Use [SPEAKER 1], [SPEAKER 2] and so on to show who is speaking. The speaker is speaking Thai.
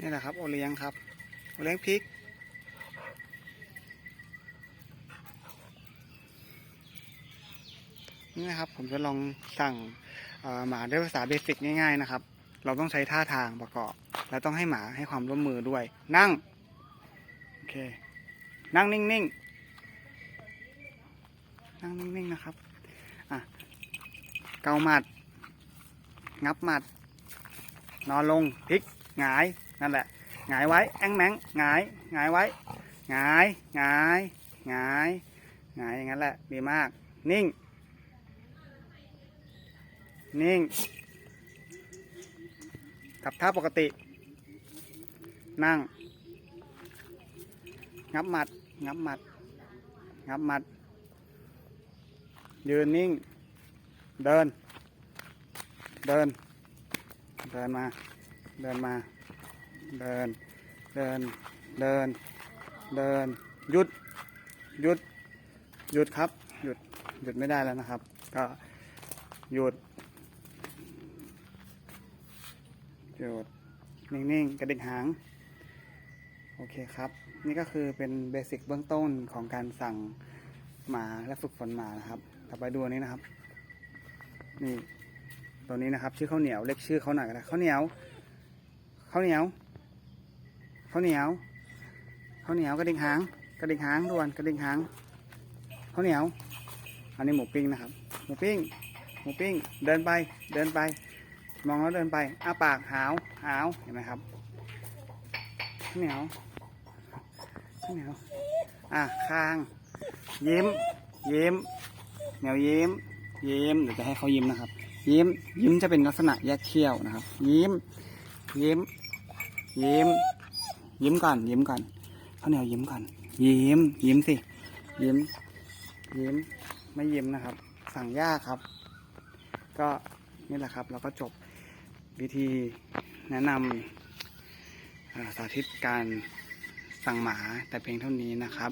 [SPEAKER 1] นี่แหละครับโอเลี้ยงครับโอเลี้ยงพริก นี่นะครับ ผมจะลองสั่งหมาด้วยภาษาเบสิกง่าย ๆนะครับ เราต้องใช้ท่าทางประกอบ แล้วต้องให้หมาให้ความร่วมมือด้วย นั่ง โอเค นั่งนิ่งๆ นั่งนิ่งๆนะครับ อะ เกาหมัด งับหมัด นอนลงพลิกหงาย นั่นแหละหงายไว้แองแมงหงายหงายไว้หงายหงายหงายหงายอย่างนั้นแหละดีมาก นิ่ง นิ่งกับท่าปกติ นั่ง งับหมัด งับหมัด งับหมัด ยืนนิ่ง เดิน เดิน เดินมา เดินมา เดิน เดิน เดิน เดิน หยุด หยุด หยุดครับ หยุด หยุดไม่ได้แล้วนะครับ ก็หยุด หยุด นิ่งๆ กระดิกหาง โอเคครับ นี่ก็คือเป็นเบสิกเบื้องต้นของการสั่งหมาและฝึกฝนหมานะครับ ต่อไปดูอันนี้นะครับ นี่ตัวนี้นะครับ ชื่อข้าวเหนียวเรียกชื่อเขาหน่อยก็ได้ข้าวเหนียวข้าวเหนียว ข้าวเหนียวข้าวเหนียวกระดิกหางกระดิกหางด่วนกระดิกหางข้าวเหนียว อันนี้หมูปิ้งนะครับ หมูปิ้ง หมูปิ้ง เดินไป เดินไป มองแล้วเดินไปอ้าปากหาวหาวเห็นไหมครับข้าวเหนียวข้าวเหนียวอะคางยิ้มยิ้มเหนียวยิ้มยิ้มเดี๋ยวจะให้เขายิ้มนะครับ ยิ้มยิ้มจะเป็นลักษณะแยกเขี้ยวนะครับ ยิ้มยิ้มยิ้ม ยิ้มก่อนยิ้มก่อนข้าวเหนียวยิ้มก่อน ยิ้ม ยิ้มสิ ยิ้ม ยิ้ม ไม่ยิ้มนะครับ สั่งยากครับ ก็นี่แหละครับ เราก็จบวิธีแนะนำสาธิตการสั่งหมาแต่เพียงเท่านี้นะครับ